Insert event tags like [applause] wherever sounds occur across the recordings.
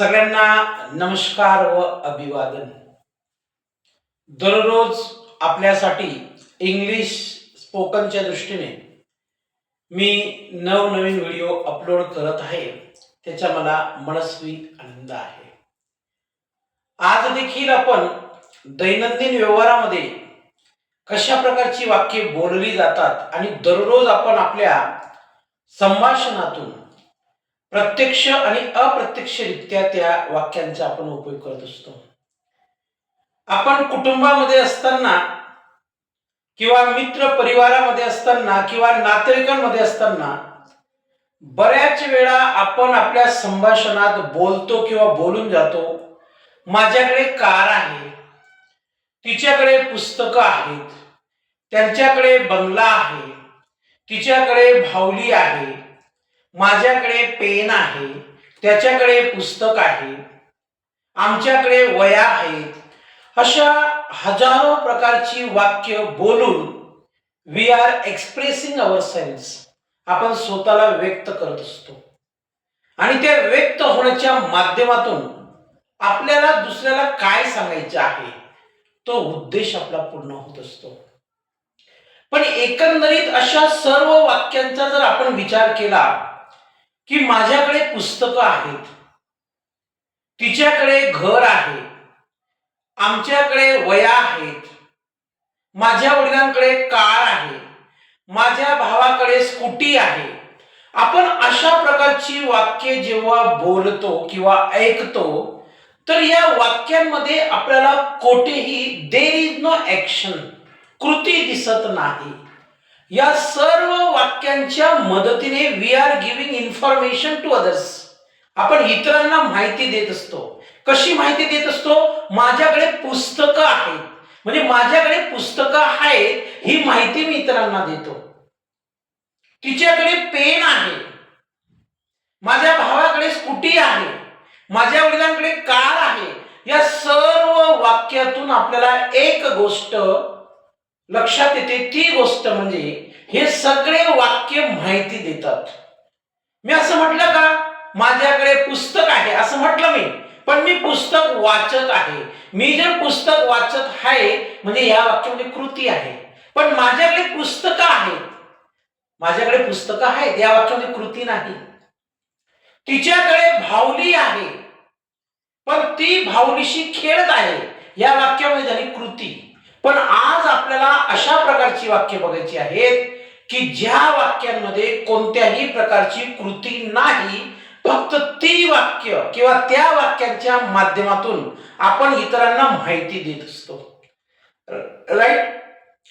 सगळ्यांना नमस्कार व अभिवादन. दररोज आपल्यासाठी इंग्लिश स्पोकनच्या दृष्टीने मी नवनवीन व्हिडिओ अपलोड करत आहे. त्याचा मला मनस्वी आनंद आहे. आज देखील आपण दैनंदिन व्यवहारामध्ये कशा प्रकारची वाक्ये बोलली जातात आणि दररोज आपण आपल्या संभाषणातून प्रत्यक्ष आणि अप्रत्यक्षरित्या त्या वाक्यांचा आपण उपयोग करत असतो. आपण कुटुंबामध्ये असताना किंवा मित्र परिवारामध्ये असताना किंवा नातेवाईकांमध्ये असताना बऱ्याच वेळा आपण आपल्या संभाषणात बोलतो किंवा बोलून जातो. माझ्याकडे कार आहे तिच्याकडे पुस्तकं आहेत त्यांच्याकडे बंगला आहे तिच्याकडे भावली आहे माझ्याकडे पेन आहे त्याच्याकडे पुस्तक आहे आमच्याकडे वया आहेत. अशा हजारो प्रकारची वाक्य बोलून we are expressing our sense आपण स्वतःला व्यक्त करत असतो. आणि त्या व्यक्त होण्याच्या माध्यमातून आपल्याला दुसऱ्याला काय सांगायचं आहे तो उद्देश आपला पूर्ण होत असतो. पण एकंदरीत अशा सर्व वाक्यांचा जर आपण विचार केला की माझ्याकडे पुस्तकं आहेत. तिच्याकडे घर आहे. आमच्याकडे वया आहेत. माझ्या वडिलांकडे कार आहे. माझ्या भावाकडे स्कूटी आहे. आपण अशा प्रकारची वाक्य जेव्हा बोलतो किंवा ऐकतो तर या वाक्यांमध्ये आपल्याला कोठेही देर इज नो ऍक्शन कृती दिसत नाही. या सर्व वाक्यांच्या मदतीने we are giving information to others आपण इतरांना माहिती देत असतो. कशी माहिती देत असतो? माझ्याकडे पुस्तकं आहेत. म्हणजे माझ्याकडे पुस्तकं आहेत ही माहिती मी इतरांना देतो. तिच्याकडे पेन आहे. माझ्या भावाकडे स्कूटी आहे. माझ्या वडिलांकडे कार आहे. या सर्व वाक्यातून आपल्याला एक गोष्ट लक्षात येते ती गोष्ट म्हणजे हे सगळे वाक्य माहिती देतात. मी असं म्हटलं का? माझ्याकडे पुस्तक आहे असं म्हटलं मी. पण मी पुस्तक वाचत आहे. मी जे पुस्तक वाचत आहे म्हणजे या वाक्यामध्ये कृती आहे. पण माझ्याकडे पुस्तकं आहेत. माझ्याकडे पुस्तकं आहेत या वाक्यामध्ये कृती नाही. तिच्याकडे भावली आहे. पण ती भावलीशी खेळत आहे. या वाक्यामध्ये झाली कृती. पण आज आपल्याला अशा प्रकारची वाक्य बघायची आहेत की ज्या वाक्यांमध्ये कोणत्याही प्रकारची कृती नाही फक्त ती वाक्य किंवा त्या वाक्यांच्या माध्यमातून आपण इतरांना माहिती देत असतो. राईट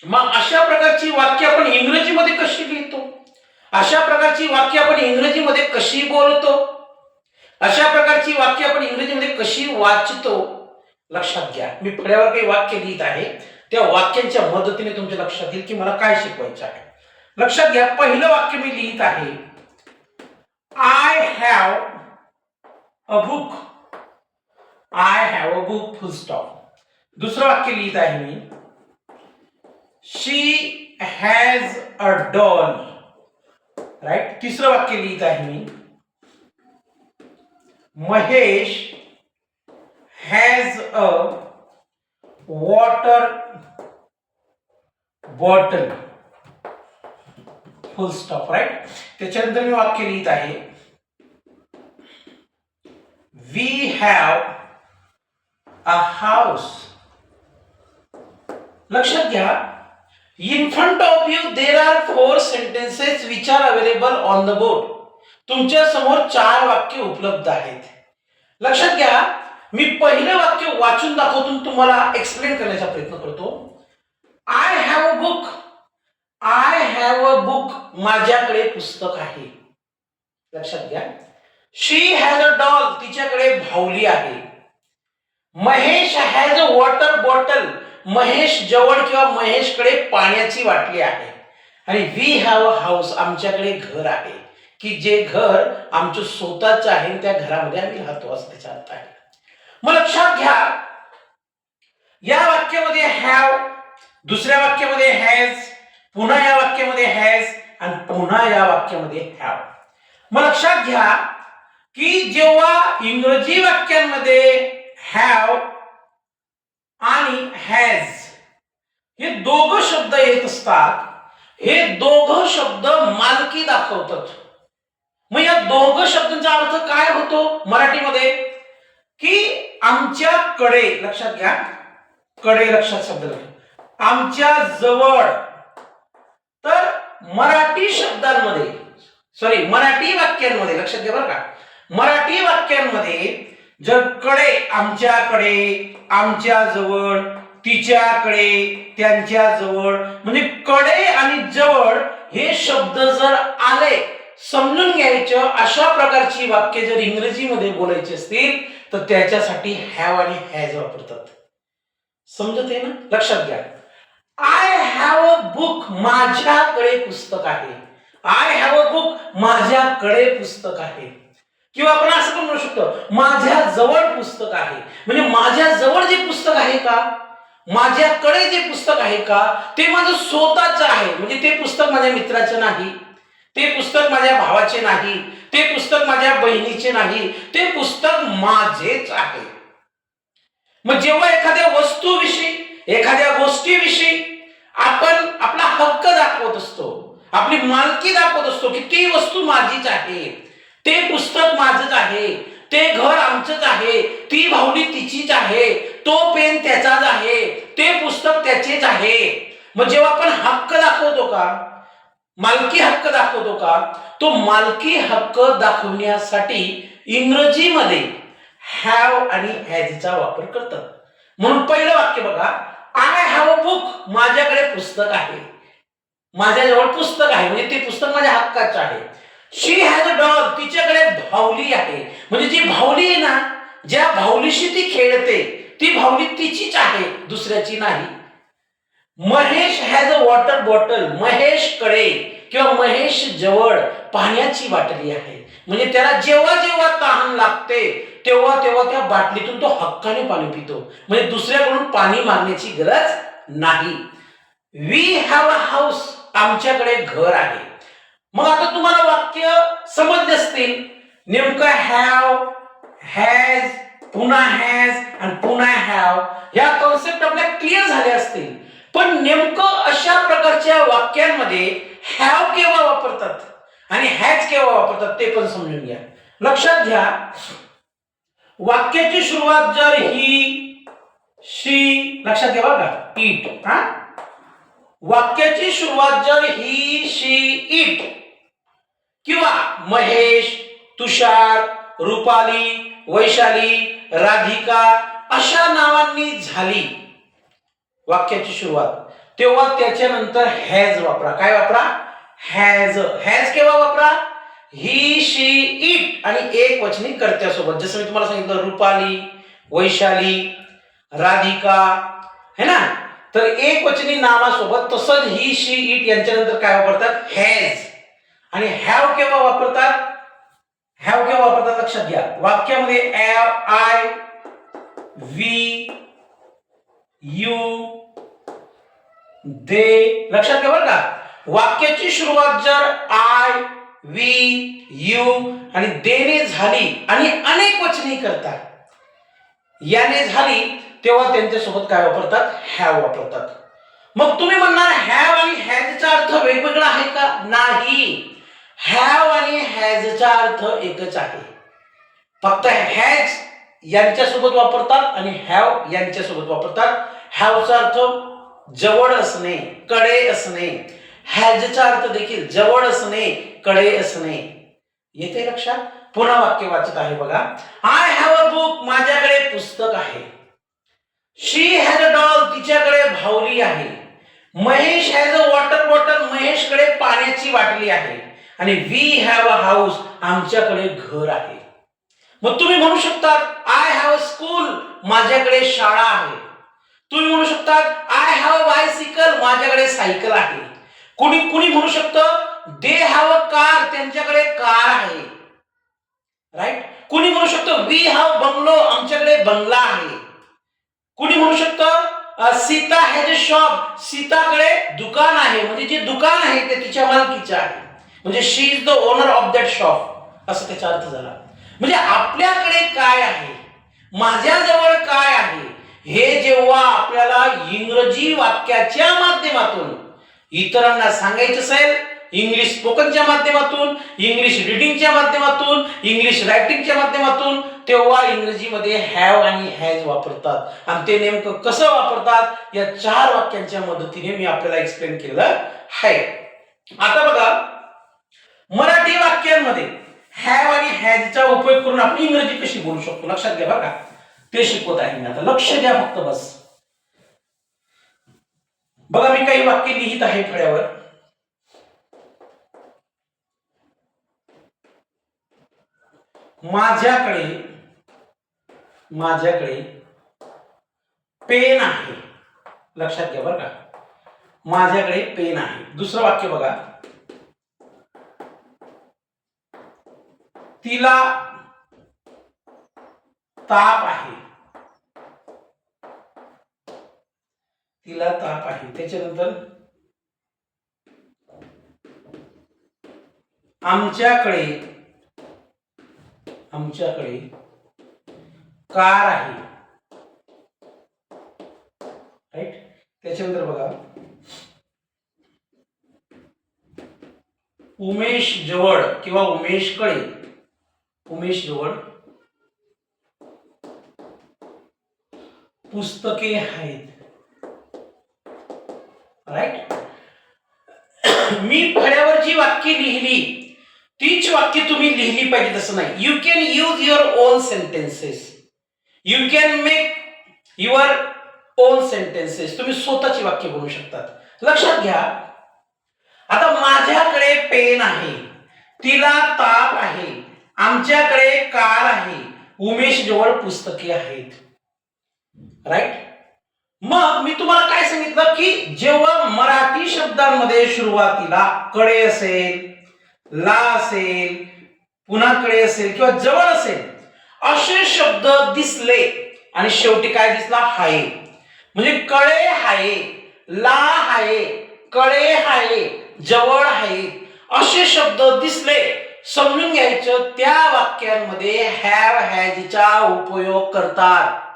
मग अशा प्रकारची वाक्य आपण इंग्रजीमध्ये कशी लिहितो? अशा प्रकारची वाक्य आपण इंग्रजीमध्ये कशी बोलतो? अशा प्रकारची वाक्य आपण इंग्रजीमध्ये कशी वाचतो? लक्षात घ्या. मी फळ्यावर काही वाक्य लिहित आहे. त्या वाक्यांच्या मदतीने तुमच्या लक्षात येईल की मला काय शिकवायचं आहे. लक्षात घ्या पहिलं वाक्य मी लिहित आहे. I have a book I have a book full stop दुसरं वाक्य लिहित आहे मी. She has a doll right तिसरं वाक्य लिहित आहे मी. Mahesh has a water bottle. Full stop right त्याच्यानंतर मी वाक्य लिहित आहे. वी हॅव अ हाऊस लक्षात घ्या. In front of you there are four sentences which are available on the board तुमच्यासमोर चार वाक्य उपलब्ध आहेत. लक्षात घ्या. मी पहिलं वाक्य वाचून दाखवतून तुम्हाला एक्सप्लेन करण्याचा प्रयत्न करतो. I have a book I have a book माझ्याकडे पुस्तक आहे. लक्षात घ्या. शी हॅज अ डॉल तिच्याकडे भावली आहे. Mahesh has a water bottle Mahesh जवळ किंवा महेशकडे पाण्याची वाटली आहे. आणि वी हॅव अ हाऊस आमच्याकडे घर आहे. की जे घर आमचं स्वतःचं आहे. त्या घरामध्ये आम्ही राहतो असं त्याचा अर्थ आहे. मग लक्षात घ्या. या वाक्यामध्ये हॅव दुसऱ्या वाक्यामध्ये हॅज पुन्हा या वाक्यामध्ये हॅज आणि पुन्हा या वाक्यामध्ये हॅव मग लक्षात घ्या की जेव्हा इंग्रजी वाक्यांमध्ये हॅव आणि हॅज हे दोघं शब्द येत असतात हे दोघं शब्द मालकी दाखवतात मग या दोघ शब्दांचा अर्थ काय होतो मराठीमध्ये की आमच्याकडे लक्षात घ्या कडे लक्षात शब्द घ्या. आमच्या जवळ. तर मराठी शब्दांमध्ये सॉरी मराठी वाक्यांमध्ये लक्षात घ्या बरं का. मराठी वाक्यांमध्ये जर कडे आमच्याकडे आमच्या जवळ तिच्याकडे त्यांच्या जवळ म्हणजे कडे आणि जवळ हे शब्द जर आले समजून घ्यायचं अशा प्रकारची वाक्य जर इंग्रजीमध्ये बोलायची असतील तर त्याच्यासाठी हॅव आणि हॅज वापरतात. समजत आहे ना? लक्षात घ्या. आय हॅव अ बुक माझ्याकडे पुस्तक आहे. आय हॅव अ बुक माझ्याकडे पुस्तक आहे. किंवा आपण असं पण म्हणू शकतो माझ्या जवळ पुस्तक आहे. म्हणजे माझ्या जवळ जे पुस्तक आहे का? माझ्याकडे जे पुस्तक आहे का? ते माझं स्वतःचं आहे. म्हणजे ते पुस्तक माझ्या मित्राचं नाही. ते पुस्तक माझ्या भावाचे नाही. ते पुस्तक माझ्या बहिणीचे नाही. ते पुस्तक माझेच आहे. मग जेव्हा एखाद्या वस्तूविषयी एखाद्या गोष्टीविषयी आपण आपला हक्क दाखवत असतो. आपली मालकी दाखवत असतो की ती वस्तू माझीच आहे. ते पुस्तक माझंच आहे. ते घर आमचंच आहे. ती भावली तिचीच आहे. तो पेन त्याचाच आहे. ते पुस्तक त्याचेच आहे. मग जेव्हा आपण हक्क दाखवतो का? मालकी हक्क दाखवतो का? तो मालकी हक्क दाखवण्यासाठी इंग्रजीमध्ये हॅव आणि हॅजचा वापर करतात. म्हणून पहिलं वाक्य बघा. I have a book. माझ्याकडे पुस्तक आहे. माझ्याजवळ पुस्तक आहे. म्हणजे ते पुस्तक माझ्या हक्काचं आहे. शी हॅज अ डॉग तिच्याकडे भावली आहे. म्हणजे जी भावली आहे ना ज्या भावलीशी ती खेळते ती भावली तिचीच आहे दुसऱ्याची नाही. Mahesh has a water bottle महेशकडे किंवा महेश जवळ पाण्याची बाटली आहे. म्हणजे त्याला जेव्हा जेव्हा तहान लागते तेव्हा तेव्हा त्या बाटलीतून तो हक्काने पाणी पितो. म्हणजे दुसऱ्याकडून पाणी मागण्याची गरज नाही. वी हॅव अ हाऊस आमच्याकडे घर आहे. मग आता तुम्हाला वाक्य समजले असतील. नेमकं हॅव हॅज पुन्हा हॅज आणि पुन्हा हॅव या कॉन्सेप्ट आपल्या क्लिअर झाल्या असतील. पण नेमकं अशा प्रकारच्या वाक्यांमध्ये हॅव केव्हा वापरतात? आणि ह्याच केव्हा वापरतात ते पण समजून घ्या. लक्षात घ्या वाक्याची सुरुवात जर ही शी लक्षात घ्या बघा इट हा? वाक्याची सुरुवात जर ही शी इट किंवा महेश तुषार रुपाली वैशाली राधिका अशा नावांनी झाली वाक्याची सुरुवात तेव्हा त्याच्यानंतर हॅज वापरा. काय वापरा? हॅज हॅज केव्हा वापरा? ही शी इट आणि एक वचनी कर्त्यासोबत. जसं मी तुम्हाला सांगितलं रुपाली वैशाली राधिका है ना? तर एक वचनी नावासोबत तसंच ही शी इट यांच्यानंतर काय वापरतात? हॅज आणि हॅव केव्हा वापरतात? हॅव केव्हा वापरतात? लक्षात घ्या. वाक्यामध्ये आय वी यू दे लक्षात घ्या बरं का? वाक्याची सुरुवात जर आय वी यू आणि देने झाली आणि अनेक वचने करतात याने झाली तेव्हा त्यांच्यासोबत काय वापरतात? हॅव वापरतात. मग तुम्ही म्हणणार हॅव आणि हॅजचा अर्थ वेगवेगळा आहे का? नाही. हॅव आणि हॅजचा अर्थ एकच आहे. फक्त हॅज यांच्यासोबत वापरतात आणि हॅव यांच्यासोबत वापरतात. हॅवचा अर्थ जवळ असणे कडे असणे. हॅजचा अर्थ देखील जवळ असणे कडे असणे. येते लक्षात? पुन्हा वाक्य वाचत आहे बघा. आय हॅव अ बुक माझ्याकडे पुस्तक आहे. शी हॅज अ डॉल तिच्याकडे भावली आहे. Mahesh has a water bottle महेशकडे पाण्याची बाटली आहे. आणि वी हॅव अ हाऊस आमच्याकडे घर आहे. मग तुम्ही म्हणू शकतात आय हॅव अ स्कूल माझ्याकडे शाळा आहे. तुम्ही म्हणू शकतात आय हॅव अ बायसिकल माझ्याकडे सायकल आहे. कुणी कुणी म्हणू शकतं दे हॅव अ कार त्यांच्याकडे कार आहे. राईट कुणी म्हणू शकतो वी हॅव बंगलो आमच्याकडे बंगला आहे. कुणी म्हणू शकतं सीता हॅज अ शॉप सीताकडे दुकान आहे. म्हणजे जे दुकान आहे ते तिच्या मालकीचं आहे. म्हणजे she is the owner of that shop असं त्याचा अर्थ झाला. म्हणजे आपल्याकडे काय आहे? माझ्याजवळ काय आहे? हे जेव्हा आपल्याला इंग्रजी वाक्याच्या माध्यमातून इतरांना सांगायचं असेल इंग्लिश स्पोकनच्या माध्यमातून इंग्लिश रिडिंगच्या माध्यमातून इंग्लिश रायटिंगच्या माध्यमातून तेव्हा इंग्रजीमध्ये हॅव आणि हॅज वापरतात. आणि ते नेमकं कसं वापरतात या चार वाक्यांच्या मदतीने मी आपल्याला एक्सप्लेन केलं आहे. आता बघा मराठी वाक्यांमध्ये हॅव आणि हॅजचा उपयोग करून आपण इंग्रजी कशी बोलू शकतो? लक्षात घ्या बघा का. ते शिकवत आहे मी. आता लक्ष द्या फक्त बस. बघा मी काही वाक्य लिहित आहे फळ्यावर माझ्याकडे माझ्याकडे पेन आहे. लक्षात घ्या बरं का. माझ्याकडे पेन आहे. दुसरं वाक्य बघा. तिला ताप आहे. तिला ताप आहे. त्याच्यानंतर आमच्याकडे आमच्याकडे कार आहे. राईट त्याच्यानंतर बघा. उमेश जवळ किंवा उमेशकडे. उमेश जवळ. पुस्तके आहेत. राईट [coughs] मी फळ्यावर जी वाक्य लिहिली. तीच वाक्य तुम्ही लिहिली पाहिजे तसं नाही. You can use your own sentences you can make your own sentences तुम्ही स्वतःची वाक्य बोलू शकतात. लक्षात घ्या. आता माझ्याकडे पेन आहे. तिला ताप आहे. आमच्याकडे कार आहे. उमेश जवळ पुस्तके आहेत. राईट मग मी तुम्हाला काय सांगितलं की जेव्हा मराठी शब्दांमध्ये सुरुवातीला कडे असेल ला असेल पुन्हा कडे असेल किंवा जवळ असेल असे शब्द दिसले आणि शेवटी काय दिसला? हाय. म्हणजे कळे हाये ला हाये कळे हाय जवळ हाये असे शब्द दिसले समजून घ्यायचं त्या वाक्यांमध्ये हॅव हॅजचा उपयोग करतात.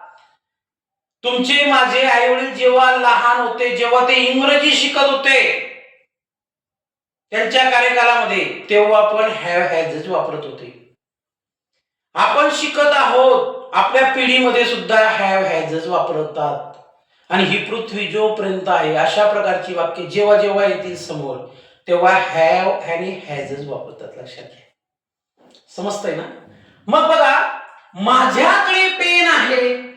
तुमचे माझे आई वडील जेव्हा लहान होते जेव्हा ते इंग्रजी शिकत होते त्यांच्या कार्यकालामध्ये तेव्हा आपण हॅव हॅजच वापरत होते. आपण शिकत आहोत आपल्या पिढीमध्ये सुद्धा हॅव हॅजच वापरतात. आणि ही पृथ्वी जोपर्यंत आहे अशा प्रकारची वाक्य जेव्हा जेव्हा येतील समोर तेव्हा हॅव आणि हॅजच वापरतात. लक्षात घ्या. समजतंय ना? मग बघा माझ्याकडे पेन आहे.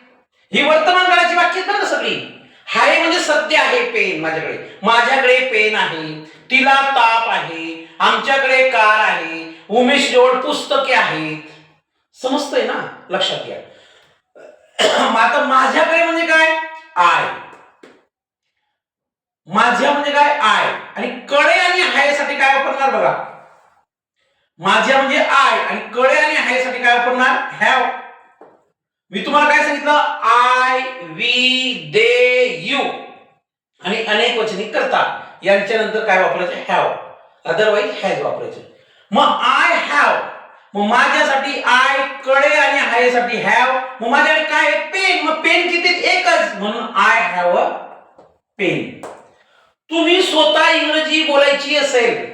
ही वर्तमान काळाची वाक्य बरं का सगळी हाय म्हणजे सत्य आहे पेन माझ्याकडे. माझ्याकडे पेन आहे. तिला ताप आहे. आमच्याकडे कार आहे. उमेश जवळ पुस्तके आहेत समजतंय ना? लक्षात घ्या. आता माझ्याकडे म्हणजे काय? आय. माझ्या म्हणजे काय? आय. आणि कडे आणि हायसाठी काय वापरणार बघा. माझ्या म्हणजे आय आणि कडे आणि हायसाठी काय वापरणार? हॅव. मी तुम्हाला काय सांगितलं? आय वी दे यू आणि अनेक वचनी करता यांच्यानंतर काय वापरायचं? हॅव अदरवाईज हॅज वापरायचं. मग आय हॅव मग माझ्यासाठी आयकडे आणि हायसाठी हॅव मग माझ्याकडे काय? पेन मग पेन किती? एकच. म्हणून आय हॅव अ पेन तुम्ही स्वतः इंग्रजी बोलायची असेल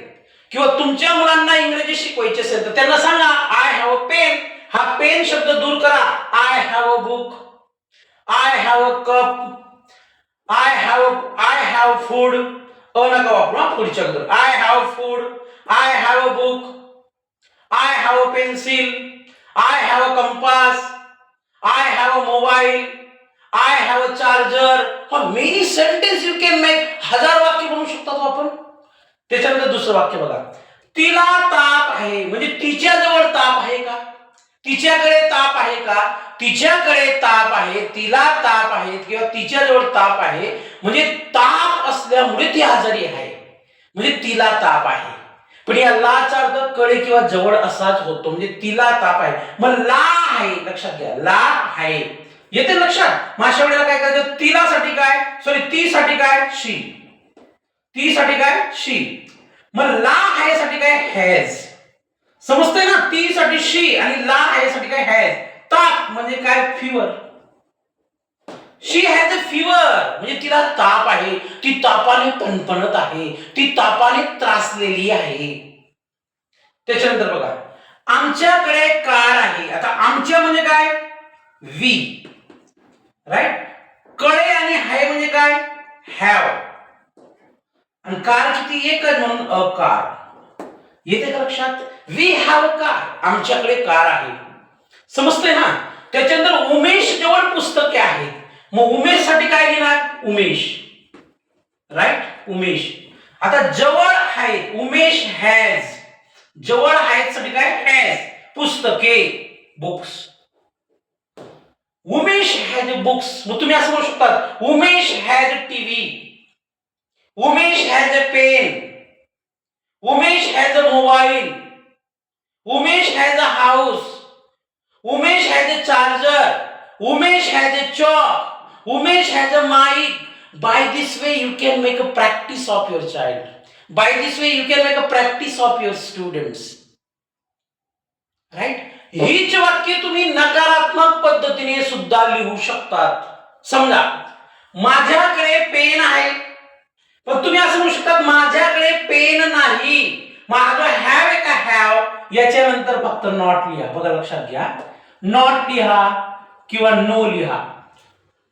किंवा तुमच्या मुलांना इंग्रजी शिकवायची असेल तर त्यांना सांगा आय हॅव अ पेन हा पेन शब्द दूर करा. I have a book I have a cup I have I have food a नका वापरू हा पुढच्या अगोदर. I have food I have a book I have a pencil I have a compass I have a mobile I have a charger हा many sentence you can make हजार वाक्य बनवू शकतात हो आपण. त्याच्यानंतर दुसरं वाक्य बघा. तिला ताप आहे. म्हणजे तिच्याजवळ ताप आहे का? तिच्याकडे ताप आहे का? तिच्याकडे ताप आहे तिला ताप आहे किंवा तिच्याजवळ ताप आहे. म्हणजे ताप असल्यामुळे ती आजारी आहे. म्हणजे तिला ताप आहे. पण या लाचा अर्थकडे किंवा जवळ असाच होतो. म्हणजे तिला ताप आहे. मग ला आहे. लक्षात घ्या. ला आहे. येते लक्षात? माशावडीला वेळेला काय करायचं? तिला साठी काय? सॉरी ती साठी काय? शी. ती साठी काय? शी. मग ला आहे साठी काय? हॅज समजतंय ना? ती साठी शी आणि ला साठी काय हॅज ताप म्हणजे काय? Fever she has a fever म्हणजे तिला ताप आहे. ती तापाने पणपणत आहे. ती तापाने त्रासलेली आहे. त्याच्यानंतर बघा. आमच्याकडे कार आहे. आता आमच्या म्हणजे काय? वी राईट कळे आणि हाय म्हणजे काय? हॅव आणि कार किती? एकच म्हणून अ कार येते का लक्षात? वी हॅव कार आमच्याकडे कार आहे. समजते ना? त्याच्यानंतर उमेश जवळ पुस्तके आहेत. मग उमेशसाठी काय लिहिणार उमेश. राईट उमेश. आता जवळ आहे उमेश हॅज जवळ आहेत साठी काय? हॅज पुस्तके. बुक्स उमेश हॅज बुक्स मग तुम्ही असं म्हणू शकता Umesh has TV Umesh has a pen Umesh has a mobile Umesh has a house Umesh has a charger Umesh has a chalk Umesh has a mike by this way you can make a practice of your child by this way you can make a practice of your students right हीच वाक्य तुम्ही नकारात्मक पद्धतीने सुद्धा लिहू शकतात. समजा माझ्याकडे पेन आहे. पण तुम्ही असं म्हणू शकतात माझ्याकडे पेन नाही. माझं हॅव आहे का हॅव याच्यानंतर फक्त नॉट लिहा. बघा लक्षात घ्या. नॉट लिहा किंवा नो लिहा.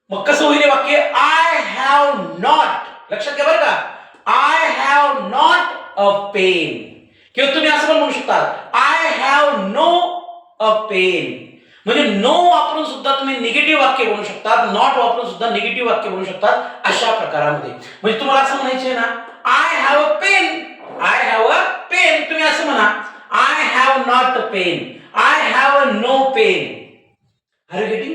मग कसं होईल वाक्य? आय हॅव नॉट लक्षात घ्या बरं का. I have not a pen किंवा तुम्ही असं पण म्हणू शकता I have no a pen म्हणजे नो वापरून सुद्धा तुम्ही निगेटिव्ह वाक्य बनवू शकतात नॉट वापरून सुद्धा निगेटिव्ह वाक्य बनवू शकतात अशा प्रकारामध्ये. म्हणजे तुम्हाला असं म्हणायचे ना I have a pen I have a pen तुम्ही असं म्हणा I have not a pen I have a no pen are getting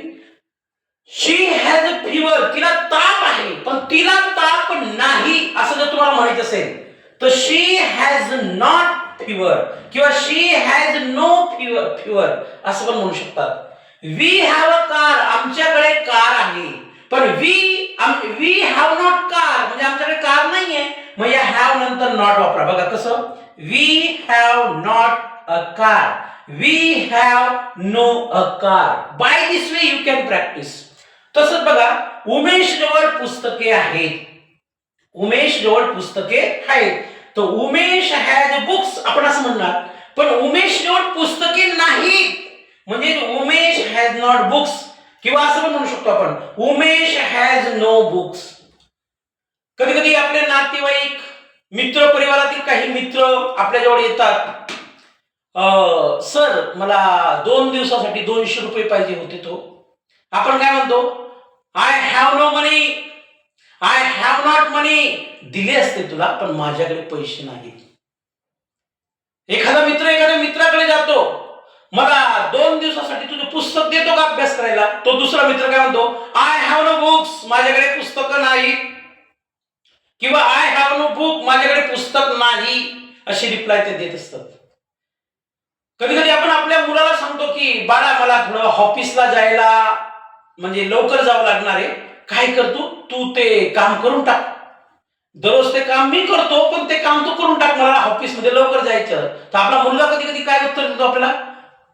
she has a fever तिला ताप आहे पण तिला ताप नाही असं जर तुम्हाला म्हणायचं असेल तर शी हॅज नॉट फिवर किंवा she has no fever fever असं पण म्हणू शकतात. वी हॅव अ कार आमच्याकडे कार आहे. पण we we have not car म्हणजे आमच्याकडे कार नाहीये. मग या हॅव नंतर नॉट वापरा. बघा कसं? We have not a car we have no a car by this way you can practice तसंच बघा उमेश जवळ पुस्तके आहेत. उमेश जवळ पुस्तके आहेत. तर उमेश हॅज बुक्स आपण असं म्हणणार. पण उमेश नॉट पुस्तके नाही म्हणजे उमेश हॅज नॉट बुक्स किंवा असं पण म्हणू शकतो आपण उमेश हॅज नो बुक्स कधी कधी आपले नातेवाईक मित्र परिवारातील काही मित्र आपल्याजवळ येतात. सर मला दोन दिवसासाठी दोनशे रुपये पाहिजे होते तो. आपण काय म्हणतो? I have no money I have not money दिले असते तुला पण माझ्याकडे पैसे नाहीत एखादा मित्र एखाद्या मित्राकडे जातो. मला दोन दिवसासाठी तुझं पुस्तक देतो का अभ्यास करायला? तो दुसरा मित्र काय म्हणतो? आय हॅव नो बुक्स माझ्याकडे पुस्तकं नाही. किंवा आय हॅव नो बुक माझ्याकडे पुस्तक नाही. अशी रिप्लाय ते देत असतात. कधी कधी आपण आपल्या मुलाला सांगतो की बाळा मला थोडं ऑफिसला जायला म्हणजे लवकर जावं लागणार आहे. काय करतो? तू ते काम करून टाक. दररोज ते काम मी करतो पण ते काम तू करून टाक. मला ऑफिसमध्ये लवकर जायचं. तर आपला मुलगा कधी कधी काय उत्तर देतो आपल्याला?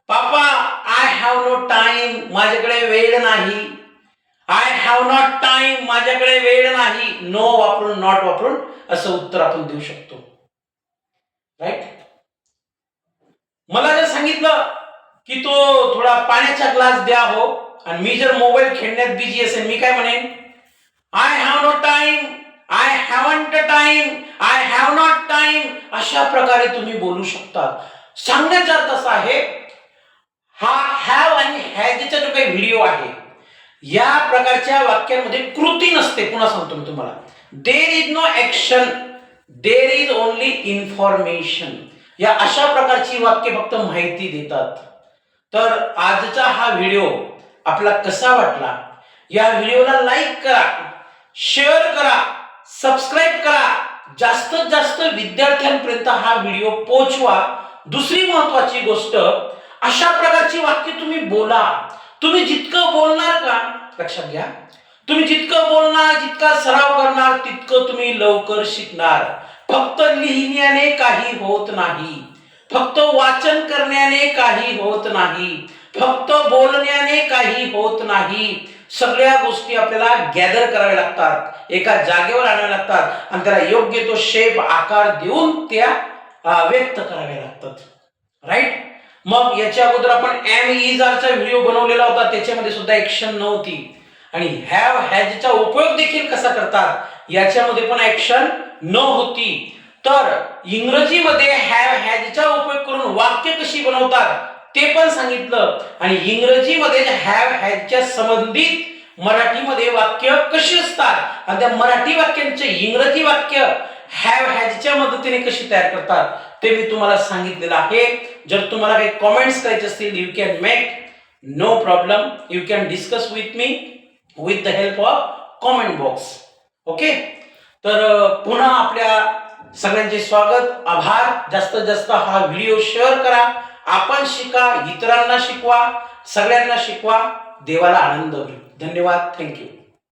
Papa I have no time माझ्याकडे वेळ नाही. आय हॅव नॉट टाइम माझ्याकडे वेळ नाही. नो वापरून नॉट वापरून असं उत्तर आपण देऊ शकतो. राईट मला जर सांगितलं की तो थोडा पाण्याचा ग्लास द्या हो. आणि मी जर मोबाईल खेळण्यात बिझी असेल मी काय म्हणेन? I have no time I haven't time I have not time अशा प्रकारे तुम्ही बोलू शकता. सांगण्याचा अर्थ असा आहे हा हॅव आणि हॅजचा जो काही व्हिडिओ आहे या प्रकारच्या वाक्यांमध्ये कृती नसते. पुन्हा सांगतो मी तुम्हाला. There is no action there is only information या अशा प्रकारची वाक्य फक्त माहिती देतात. तर आजचा हा व्हिडिओ आपला कसा वाटला? या व्हिडिओला लाईक करा शेअर करा सबस्क्राईब करा. जास्तीत जास्त विद्यार्थ्यांपर्यंत हा व्हिडिओ पोहोचवा. दुसरी महत्वाची गोष्ट अशा प्रकारची वाक्य तुम्ही बोला. तुम्ही जितकं बोलणार का लक्षात घ्या. तुम्ही जितकं बोलणार जितका सराव करणार तितकं तुम्ही लवकर शिकणार. फक्त लिहिण्याने काही होत नाही. फक्त वाचन करण्याने काही होत नाही. फक्त बोलण्याने काही होत नाही. सगळ्या गोष्टी आपल्याला गॅदर कराव्या लागतात. एका जागेवर आणाव्या लागतात. आणि त्याला योग्य तो शेप आकार देऊन त्या व्यक्त कराव्या लागतात. राईट मग याच्या अगोदर आपण एम इज आरचा व्हिडिओ बनवलेला होता. त्याच्यामध्ये सुद्धा ऍक्शन नव्हती. आणि हॅव हॅजचा उपयोग देखील कसा करतात? याच्यामध्ये पण ऍक्शन न होती तर इंग्रजीमध्ये हॅव हॅजचा उपयोग करून वाक्य कशी बनवतात? ते पण सांगितलं. आणि इंग्रजीमध्ये हॅव हॅजच्या संबंधित मराठीमध्ये वाक्य कशी असतात? आणि त्या मराठी वाक्यांचे इंग्रजी वाक्य हॅव हॅजच्या मदतीने कशी तयार करतात? ते मी तुम्हाला सांगितलेलं आहे. जर तुम्हाला काही कॉमेंट्स करायचे असतील you can make no problem you can discuss with me with the help of comment box okay तर पुन्हा आपल्या सगळ्यांचे स्वागत आभार. जास्तीत जास्त हा व्हिडिओ शेअर करा. आपण शिका इतरांना शिकवा सगळ्यांना शिकवा. देवाला आनंद होईल. धन्यवाद. थँक्यू